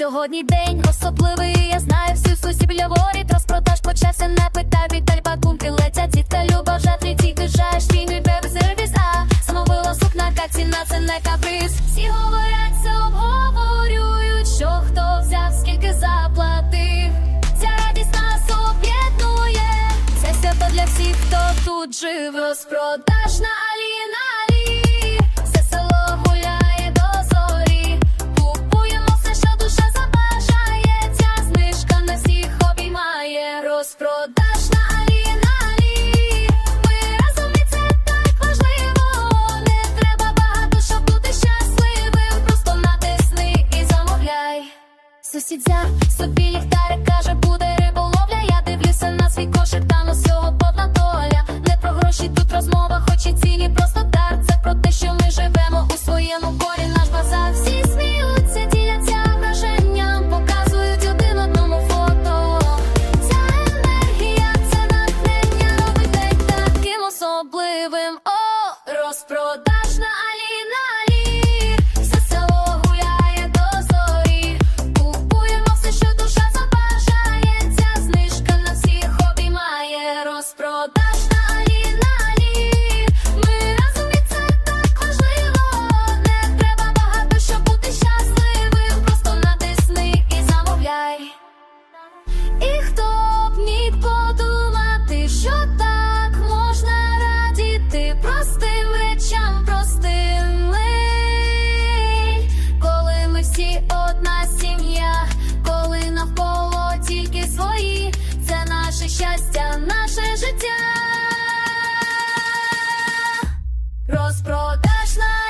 Сьогодні день особливий, я знаю всю сусі біля воріт Розпродаж почався, не питай, віддаль пакунки летять. Тітка Люба вже третій виїжджаєш, твій мій сервіс А самовила сукна, як ціна, це не каприз. Всі говорять, це обговорюють, що хто взяв, скільки заплатив. Ця радість нас об'єднує. Це свято для всіх, хто тут жив Розпродаж Продажна Аліна Алі Ми разом і це так важливо. Не треба багато, щоб бути щасливим. Просто натисни і замовляй. Сусідзя собі ліхтарик Slide.